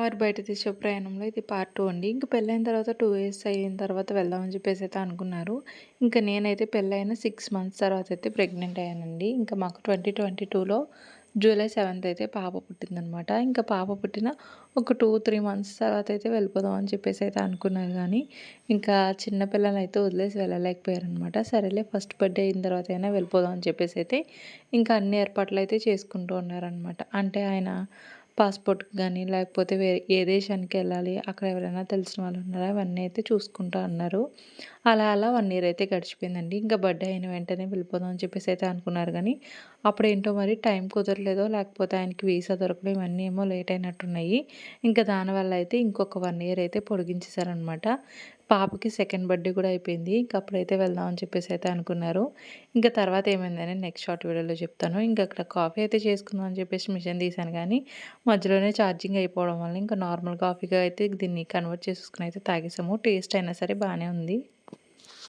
వారు బయట తీసే ప్రయాణంలో ఇది పార్ట్ టూ అండి. ఇంక పెళ్ళైన తర్వాత టూ ఇయర్స్ అయిన తర్వాత వెళ్దామని చెప్పేసి అయితే అనుకున్నారు. ఇంకా నేనైతే పెళ్ళైన సిక్స్ మంత్స్ తర్వాత అయితే ప్రెగ్నెంట్ అయ్యానండి. ఇంకా మాకు ట్వంటీ ట్వంటీ టూలో జూలై సెవెంత్ అయితే పాప పుట్టిందనమాట. ఇంకా పాప పుట్టిన ఒక టూ త్రీ మంత్స్ తర్వాత అయితే వెళ్ళిపోదాం అని చెప్పేసి అయితే అనుకున్నారు కానీ ఇంకా చిన్నపిల్లలు అయితే వదిలేసి వెళ్ళలేకపోయారనమాట. సరేలే ఫస్ట్ బర్త్డే అయిన తర్వాత అయినా వెళ్ళిపోదాం అని చెప్పేసి అయితే ఇంకా అన్ని ఏర్పాట్లు అయితే చేసుకుంటూ ఉన్నారనమాట. అంటే ఆయన పాస్పోర్ట్ కానీ లేకపోతే వేరే ఏ దేశానికి వెళ్ళాలి అక్కడ ఎవరైనా తెలిసిన వాళ్ళు ఉన్నారా అవన్నీ అయితే చూసుకుంటా అన్నారు. అలా అలా వన్ ఇయర్ అయితే గడిచిపోయిందండి. ఇంకా బర్త్డే అయిన వెంటనే వెళ్ళిపోదాం అని చెప్పేసి అయితే అనుకున్నారు. కానీ అప్పుడు ఏంటో మరి టైం కుదరలేదో లేకపోతే ఆయనకి వీసా దొరకడం ఇవన్నీ ఏమో లేట్ అయినట్టున్నాయి. ఇంకా దానివల్ల అయితే ఇంకొక వన్ ఇయర్ అయితే పొడిగించేశారనమాట పాపకి సెకండ్ బర్త్డే కూడా అయిపోయింది. ఇంక అప్పుడైతే వెళ్దాం అని చెప్పేసి అయితే అనుకున్నారు. ఇంకా తర్వాత ఏమైందని నెక్స్ట్ షార్ట్ వీడియోలో చెప్తాను. ఇంకా అక్కడ కాఫీ అయితే చేసుకుందాం అని చెప్పేసి మిషన్ తీశాను కానీ మధ్యలోనే ఛార్జింగ్ అయిపోవడం వల్ల ఇంకా నార్మల్ కాఫీగా అయితే దీన్ని కన్వర్ట్ చేసుకుని అయితే తాగేసాము. టేస్ట్ అయినా సరే బాగానే ఉంది.